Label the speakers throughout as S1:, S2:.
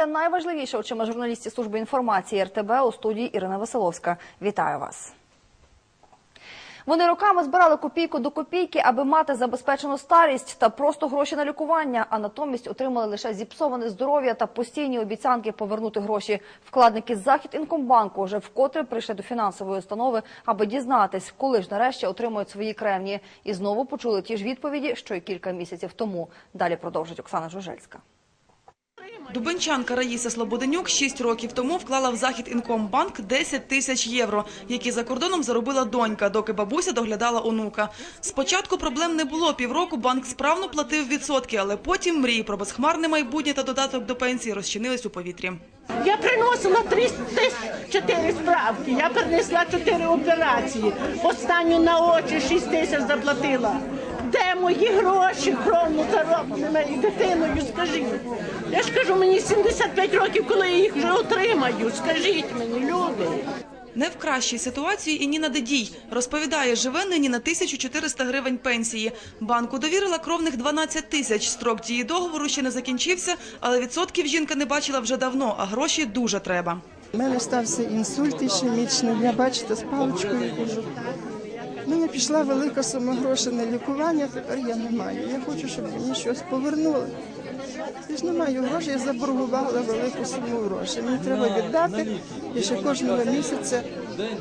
S1: Усе найважливіше очима журналістів служби інформації РТБ у студії Ірина Василовська. Вітаю вас. Вони роками збирали копійку до копійки, аби мати забезпечену старість та просто гроші на лікування, а натомість отримали лише зіпсоване здоров'я та постійні обіцянки повернути гроші. Вкладники Захід Інкомбанку вже вкотре прийшли до фінансової установи, аби дізнатись, коли ж нарешті отримують свої кремні. І знову почули ті ж відповіді, що й кілька місяців тому. Далі продовжить Оксана Жужельська.
S2: Дубенчанка Раїса Слободенюк 6 років тому вклала в Захід Інкомбанк 10 тисяч євро, які за кордоном заробила донька, доки бабуся доглядала онука. Спочатку проблем не було. Півроку банк справно платив відсотки, але потім мрії про безхмарне майбутнє та додаток до пенсії розчинились у повітрі.
S3: Я приносила 34 справки, я принесла 4 операції. Останню на очі 6 тисяч заплатила. Де мої гроші, кровно зароблені дитиною, скажіть. Я ж кажу, мені 75 років, коли я їх вже отримаю. Скажіть мені, люди.
S2: Не в кращій ситуації і Ніна Дедій. Розповідає, живе нині на 1400 гривень пенсії. Банку довірила кровних 12 тисяч. Строк дії договору ще не закінчився, але відсотків жінка не бачила вже давно, а гроші дуже треба.
S4: У мене стався інсульт ішемічний, я бачите, з паличкою мене пішла велика сума грошей на лікування, тепер я не маю. Я хочу, щоб мені щось повернули. Я ж не маю грошей, я заборгувала велику суму грошей. Мені треба віддати, і ще кожного місяця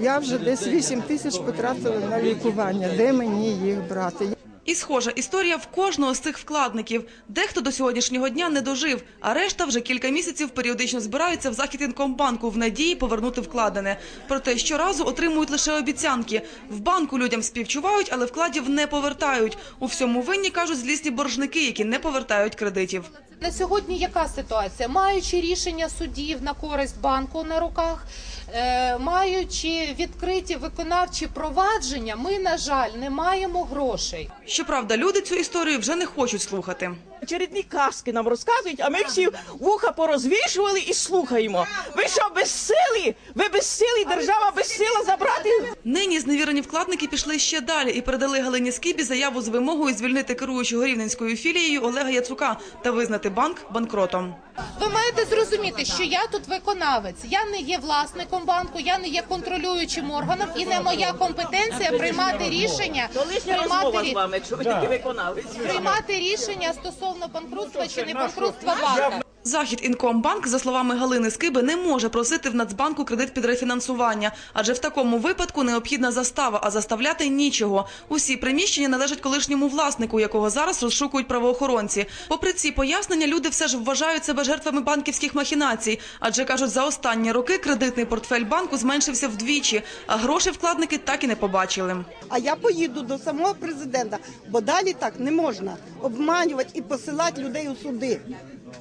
S4: я вже десь 8 тисяч потратила на лікування. Де мені їх брати?
S2: І схожа історія в кожного з цих вкладників. Дехто до сьогоднішнього дня не дожив, а решта вже кілька місяців періодично збираються в захід інкомбанку в надії повернути вкладене. Проте щоразу отримують лише обіцянки. В банку людям співчувають, але вкладів не повертають. У всьому винні кажуть злісні боржники, які не повертають кредитів.
S5: На сьогодні яка ситуація? Маючи рішення судів на користь банку на руках, е, маючи відкриті виконавчі провадження, ми, на жаль, не маємо грошей.
S2: Щоправда, люди цю історію вже не хочуть слухати.
S6: Очередні казки нам розказують, а ми всі вуха порозвішували і слухаємо. Ви що, безсилі? Ви безсилі, держава безсила забрати
S2: Нині зневірені вкладники пішли ще далі і передали Галині Скибі заяву з вимогою звільнити керуючого рівненською філією Олега Яцука та визнати банк банкротом.
S5: Ви маєте зрозуміти, що я тут виконавець. Я не є власником банку, я не є контролюючим органом, і не моя компетенція приймати рішення, приймати,
S6: розмова з
S5: рі-
S6: вами, якщо ви такі виконавець.
S5: приймати рішення стосовно банкрутства чи не банкрутства банка.
S2: Захід Інкомбанк, за словами Галини Скиби, не може просити в Нацбанку кредит під рефінансування, адже в такому випадку необхідна застава, а заставляти нічого. Усі приміщення належать колишньому власнику, якого зараз розшукують правоохоронці. Попри ці пояснення, люди все ж вважають себе жертвами банківських махінацій, адже кажуть, за останні роки кредитний портфель банку зменшився вдвічі, а гроші вкладники так і не побачили.
S7: А я поїду до самого президента, бо далі так не можна обманювати і посилати людей у суди.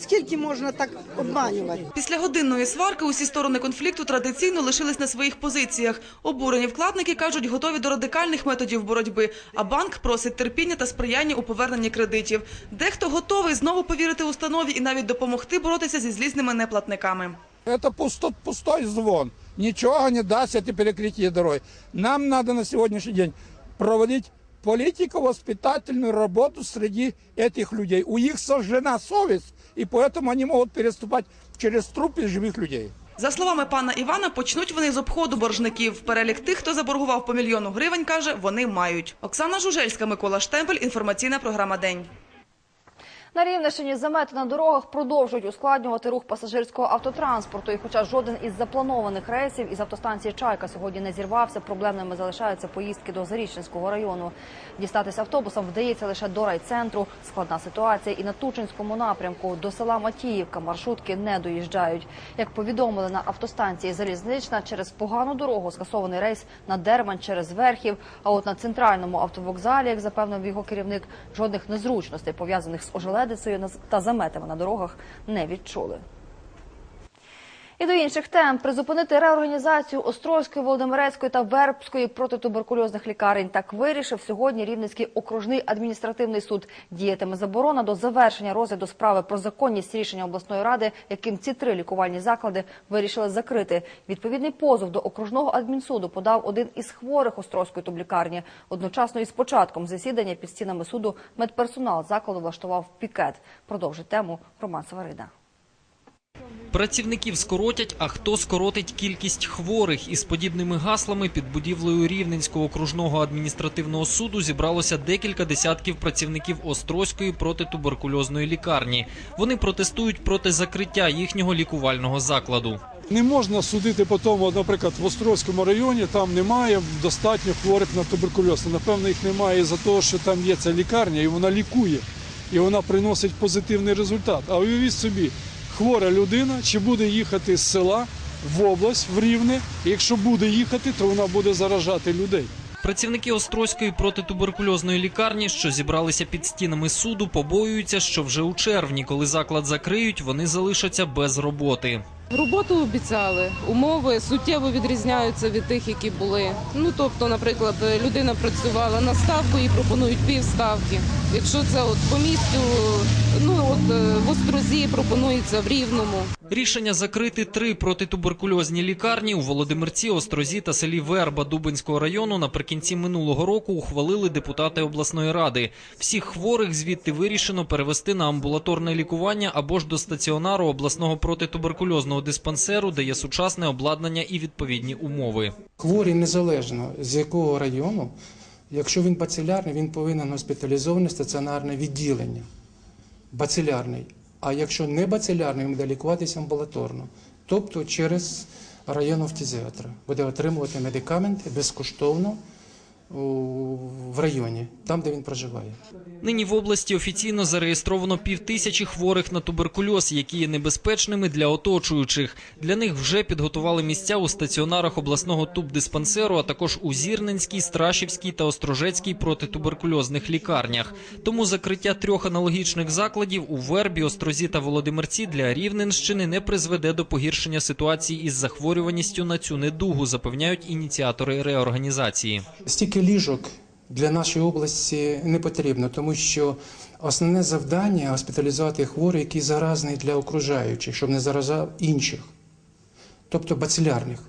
S7: Скільки можна так обманювати?
S2: Після годинної сварки усі сторони конфлікту традиційно лишились на своїх позиціях. Обурені вкладники кажуть, готові до радикальних методів боротьби, а банк просить терпіння та сприяння у поверненні кредитів. Дехто готовий знову повірити установі і навіть допомогти боротися зі злісними неплатниками.
S8: Это пусто, пустой звон. Нічого не дасть эти перекрытие дороги. Нам надо на сегодняшний день проводить политико-воспитательную работу среди этих людей. У них сожжена совесть, и поэтому они могут переступать через трупы живых людей.
S2: За словами пана Івана, почнуть вони з обходу боржників. Перелік тих, хто заборгував по мільйону гривень, каже, вони мають. Оксана Жужельська, Микола Штемпель. Інформаційна програма «День».
S1: На Рівненщині замети на дорогах продовжують ускладнювати рух пасажирського автотранспорту. І хоча жоден із запланованих рейсів із автостанції Чайка сьогодні не зірвався, проблемними залишаються поїздки до Зарічненського району. Дістатися автобусом вдається лише до райцентру. Складна ситуація і на Тучинському напрямку. До села Матіївка маршрутки не доїжджають. Як повідомили на автостанції Залізнична, через погану дорогу скасований рейс на Дерман через Верхів. А от на центральному автовокзалі, як запевнив його керівник, жодних незручностей пов'язаних з ожеледицею та заметами на дорогах не відчули. І до інших тем призупинити реорганізацію Острозької, Володимирецької та Вербської протитуберкульозних лікарень. Так вирішив сьогодні Рівненський окружний адміністративний суд. Діятиме заборона до завершення розгляду справи про законність рішення обласної ради, яким ці три лікувальні заклади вирішили закрити. Відповідний позов до окружного адмінсуду подав один із хворих Острозької тублікарні. Одночасно із початком засідання під стінами суду медперсонал закладу влаштував пікет. Продовжить тему Роман Саварида.
S9: Працівників скоротять, а хто скоротить кількість хворих із подібними гаслами під будівлею Рівненського окружного адміністративного суду зібралося декілька десятків працівників Острозької протитуберкульозної лікарні. Вони протестують проти закриття їхнього лікувального закладу.
S8: Не можна судити по тому, наприклад, в Острозькому районі там немає достатньо хворих на туберкульоз. Напевно, їх немає за того, що там є ця лікарня, і вона лікує, і вона приносить позитивний результат. А уявіть собі, хвора людина чи буде їхати з села в область, в Рівне, і якщо буде їхати, то вона буде заражати людей.
S9: Працівники Острозької протитуберкульозної лікарні, що зібралися під стінами суду, побоюються, що вже у червні, коли заклад закриють, вони залишаться без роботи.
S10: Роботу обіцяли. Умови суттєво відрізняються від тих, які були. Ну тобто, наприклад, людина працювала на ставку і пропонують півставки. Якщо це от по місту, ну от е, в Острозі пропонується в Рівному.
S9: Рішення закрити три протитуберкульозні лікарні у Володимирці, Острозі та селі Верба Дубинського району наприкінці минулого року ухвалили депутати обласної ради. Всіх хворих звідти вирішено перевести на амбулаторне лікування або ж до стаціонару обласного протитуберкульозного диспансеру, де є сучасне обладнання і відповідні умови.
S11: Хворий незалежно з якого району, якщо він бацилярний, він повинен госпіталізоване стаціонарне відділення. Бацилярний. А якщо не бацилярний, він буде лікуватися амбулаторно, тобто через районного фтизіатра. Буде отримувати медикаменти безкоштовно в районі, там, де він проживає.
S9: Нині в області офіційно зареєстровано півтисячі хворих на туберкульоз, які є небезпечними для оточуючих. Для них вже підготували місця у стаціонарах обласного тубдиспансеру, а також у Зірненській, Страшівській та Острожецькій протитуберкульозних лікарнях. Тому закриття трьох аналогічних закладів у Вербі, Острозі та Володимирці для Рівненщини не призведе до погіршення ситуації із захворюваністю на цю недугу, запевняють ініціатори реорганізації.
S11: Стільки ліжок для нашої області не потрібно, тому що основне завдання госпіталізувати хворих, який заразний для окружаючих, щоб не заражав інших, тобто бацилярних.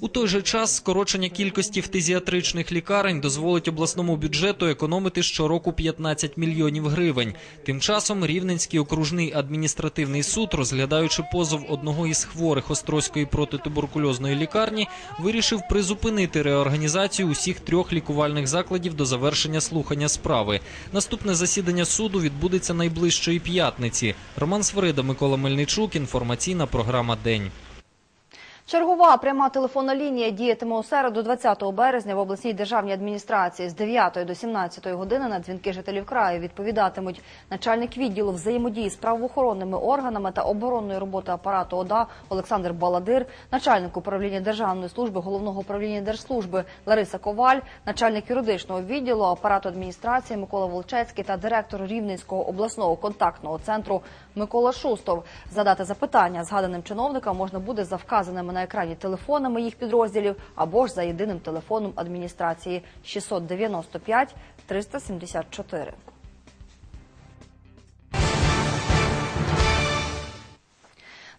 S9: У той же час скорочення кількості фтизіатричних лікарень дозволить обласному бюджету економити щороку 15 мільйонів гривень. Тим часом Рівненський окружний адміністративний суд, розглядаючи позов одного із хворих Острозької протитуберкульозної лікарні, вирішив призупинити реорганізацію усіх трьох лікувальних закладів до завершення слухання справи. Наступне засідання суду відбудеться найближчої п'ятниці. Роман Свирида, Микола Мельничук. Інформаційна програма День.
S1: Чергова пряма телефонна лінія діятиме у середу 20 березня в обласній державній адміністрації з 9 до 17 години на дзвінки жителів краю відповідатимуть начальник відділу взаємодії з правоохоронними органами та оборонної роботи апарату ОДА Олександр Баладир, начальник управління Державної служби головного управління Держслужби Лариса Коваль, начальник юридичного відділу апарату адміністрації Микола Волчецький та директор Рівненського обласного контактного центру Микола Шустов. Задати запитання згаданим чиновникам можна буде за вказаними на екрані телефонами їх підрозділів або ж за єдиним телефоном адміністрації 695 374.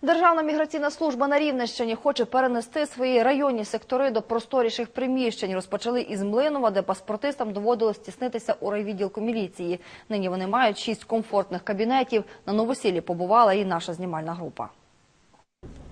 S1: Державна міграційна служба на Рівненщині хоче перенести свої районні сектори до просторіших приміщень. Розпочали із Млинова, де паспортистам доводилось тіснитися у райвідділку міліції. Нині вони мають шість комфортних кабінетів. На новосіллі побувала і наша знімальна група.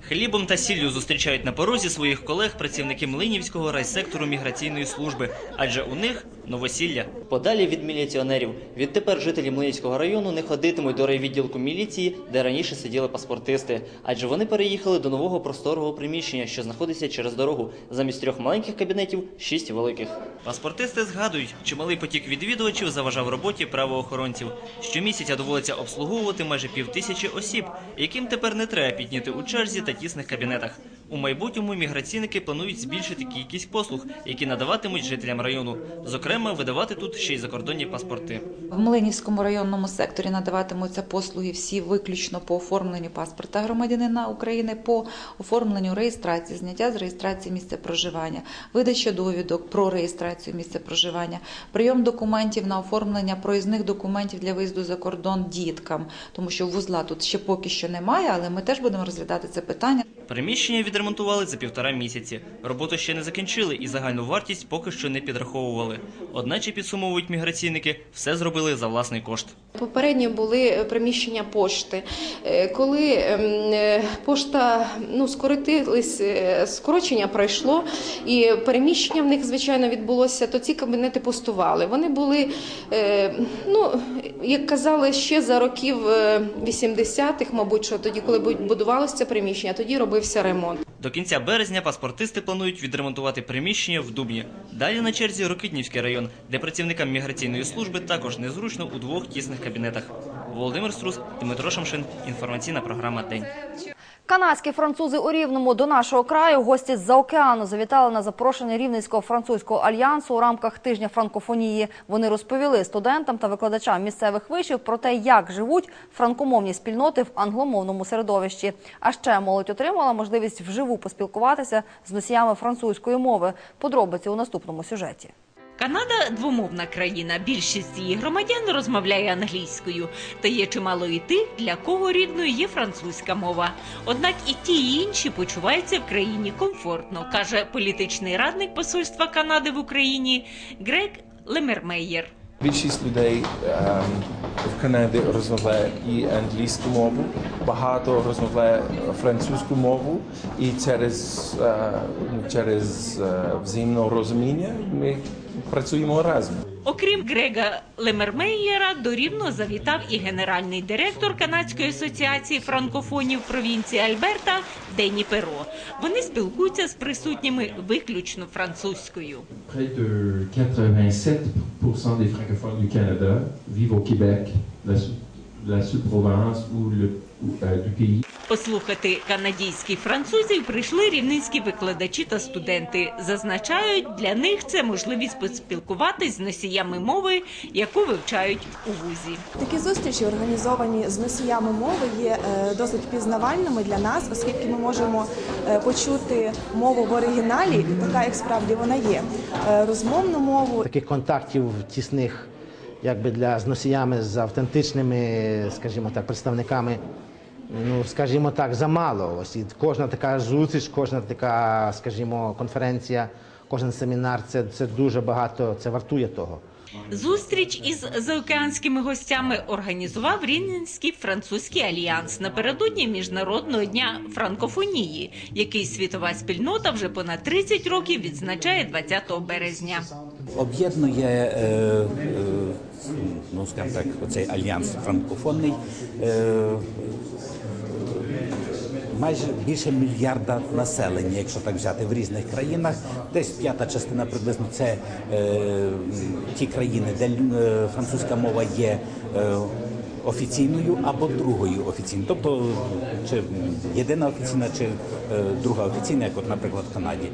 S12: Хлібом та сіллю зустрічають на порозі своїх колег працівники Млинівського райсектору міграційної служби, адже у них новосілля. Подалі від міліціонерів. Відтепер жителі Млинівського району не ходитимуть до райвідділку міліції, де раніше сиділи паспортисти, адже вони переїхали до нового просторого приміщення, що знаходиться через дорогу. Замість трьох маленьких кабінетів шість великих. Паспортисти згадують, чималий потік відвідувачів заважав роботі правоохоронців. Щомісяця доводиться обслуговувати майже півтисячі осіб, яким тепер не треба підняти у черзі та тісних кабінетах. У майбутньому міграційники планують збільшити кількість послуг, які надаватимуть жителям району. Зокрема, видавати тут ще й закордонні паспорти.
S13: В Млинівському районному секторі надаватимуться послуги всі виключно по оформленню паспорта громадянина України, по оформленню реєстрації, зняття з реєстрації місця проживання, видача довідок про реєстрацію місця проживання, прийом документів на оформлення проїзних документів для виїзду за кордон діткам, тому що вузла тут ще поки що немає, але ми теж будемо розглядати це питання.
S12: Приміщення відремонтували за півтора місяці. Роботу ще не закінчили і загальну вартість поки що не підраховували. Одначе підсумовують міграційники, все зробили за власний кошт.
S14: Попередньо були е, приміщення пошти. Е, Коли ем, е, пошта ну, скорочення пройшло, і переміщення в них, звичайно, відбулося, то ці кабінети пустували. Вони були, ну, як казали, ще за років е, 80-х, мабуть, що тоді, коли будувалося це приміщення, тоді робився ремонт.
S12: До кінця березня паспортисти планують відремонтувати приміщення в Дубні. Далі на черзі Рокитнівський район, де працівникам міграційної служби також незручно у двох тісних кабінетах. Володимир Струс, Дмитро Шамшин. Інформаційна програма День.
S1: Канадські французи у Рівному до нашого краю гості з-за океану завітали на запрошення Рівненського французького альянсу у рамках тижня франкофонії. Вони розповіли студентам та викладачам місцевих вишів про те, як живуть франкомовні спільноти в англомовному середовищі. А ще молодь отримала можливість вживу поспілкуватися з носіями французької мови. Подробиці у наступному сюжеті.
S15: Канада двомовна країна. Більшість її громадян розмовляє англійською. Та є чимало і тих, для кого рідною є французька мова. Однак і ті, і інші почуваються в країні комфортно, каже політичний радник посольства Канади в Україні Грег Лемермеєр.
S16: Більшість людей ем, в Канаді розмовляє і англійську мову, багато розмовляє французьку мову, і через, е, через е, взаємне розуміння ми працюємо разом.
S15: Окрім Грега Лемермеєра, до Рівно завітав і генеральний директор Канадської асоціації франкофонів провінції Альберта Дені Перо. Вони спілкуються з присутніми виключно французькою.
S17: Près de 87% des francophones du Canada vivent au Québec, la, la sous-province ou, le, pays.
S15: Послухати канадійських французів прийшли рівненські викладачі та студенти. Зазначають, для них це можливість поспілкуватись з носіями мови, яку вивчають у вузі.
S18: Такі зустрічі, організовані з носіями мови, є е, досить пізнавальними для нас, оскільки ми можемо е, почути мову в оригіналі, така як справді вона є, е, розмовну мову.
S19: таких контактів тісних, якби для з носіями з автентичними, скажімо так, представниками. Ну, скажімо так, замало. Ось і кожна така зустріч, кожна така, скажімо, конференція, кожен семінар це, це дуже багато, це вартує того.
S15: Зустріч із заокеанськими гостями організував Рівненський французький альянс напередодні міжнародного дня франкофонії, який світова спільнота вже понад 30 років відзначає 20 березня.
S20: об'єднує е, е, ну скажімо так, оцей альянс франкофонний. Е, Майже більше мільярда населення, якщо так взяти в різних країнах, десь п'ята частина приблизно це е, ті країни, де е, французька мова є е, офіційною або другою офіційною, тобто чи єдина офіційна, чи е, друга офіційна, як от, наприклад, в Канаді.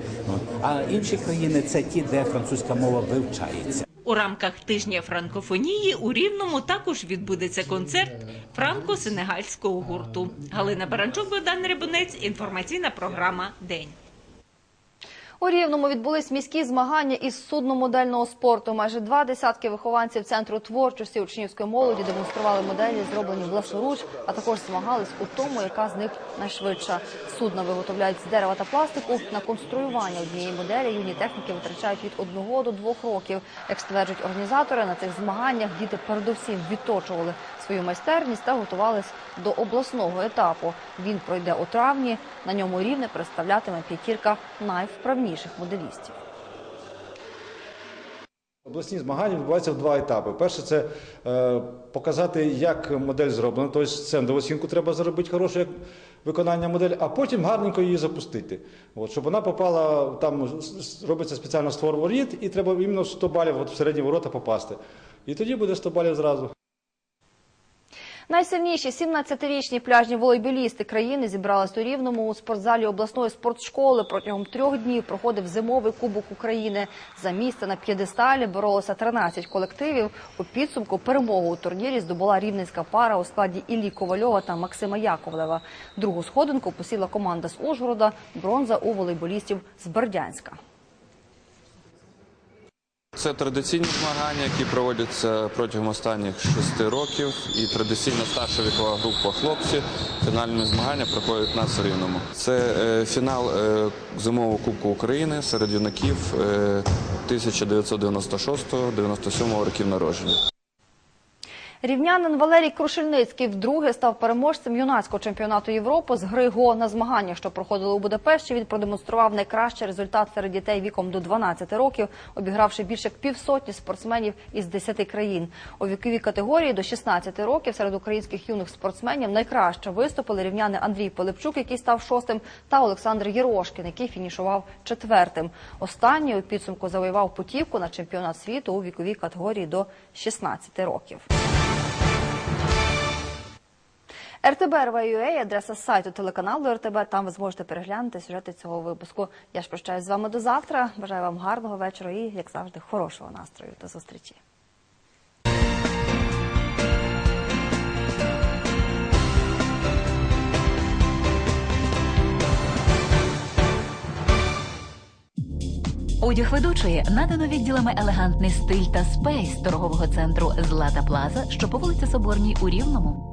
S20: А інші країни це ті, де французька мова вивчається.
S15: У рамках тижня франкофонії у Рівному також відбудеться концерт франко-сенегальського гурту. Галина Баранчук, Богдан Рибунець. Інформаційна програма День.
S1: У Рівному відбулись міські змагання із судномодельного спорту. Майже два десятки вихованців центру творчості учнівської молоді демонстрували моделі, зроблені власноруч, а також змагались у тому, яка з них найшвидша. Судна виготовляють з дерева та пластику. На конструювання однієї моделі юні техніки витрачають від одного до двох років. Як стверджують організатори, на цих змаганнях діти передусім відточували свою майстерність та готувались до обласного етапу. Він пройде у травні. На ньому рівне представлятиме п'ятірка найвправніших моделістів.
S21: Обласні змагання відбуваються в два етапи. Перше це е, показати, як модель зроблена, тобто цендову оцінку треба зробити хорошу як виконання моделі, а потім гарненько її запустити. От, щоб вона попала, там робиться спеціально створ воріт, і треба іменно 100 балів от в середні ворота попасти. І тоді буде 100 балів зразу.
S1: Найсильніші 17-річні пляжні волейболісти країни зібрались у Рівному у спортзалі обласної спортшколи. Протягом трьох днів проходив зимовий кубок України. За місце на п'єдесталі боролося 13 колективів. У підсумку перемогу у турнірі здобула рівненська пара у складі Іллі Ковальова та Максима Яковлева. Другу сходинку посіла команда з Ужгорода, бронза у волейболістів з Бердянська.
S22: Це традиційні змагання, які проводяться протягом останніх шести років. І традиційна старша вікова група хлопці. Фінальні змагання проходять на нас Рівному. Це е, фінал е, зимового Кубку України серед юнаків е, 1996-97 років народження.
S1: Рівнянин Валерій Крушельницький вдруге став переможцем юнацького чемпіонату Європи з гри ГО на змаганнях, що проходили у Будапешті. Він продемонстрував найкращий результат серед дітей віком до 12 років, обігравши більше півсотні спортсменів із 10 країн. У віковій категорії до 16 років серед українських юних спортсменів найкраще виступили рівняни Андрій Пилипчук, який став шостим, та Олександр Єрошкін, який фінішував четвертим. Останній у підсумку завоював путівку на чемпіонат світу у віковій категорії до 16 років. RTB.RV.UA – адреса сайту телеканалу РТБ. Там ви зможете переглянути сюжети цього випуску. Я ж прощаюсь з вами до завтра. Бажаю вам гарного вечора і, як завжди, хорошого настрою. До зустрічі.
S23: Одяг ведучої надано відділами елегантний стиль та спейс торгового центру Злата Плаза, що по вулиці Соборній у Рівному.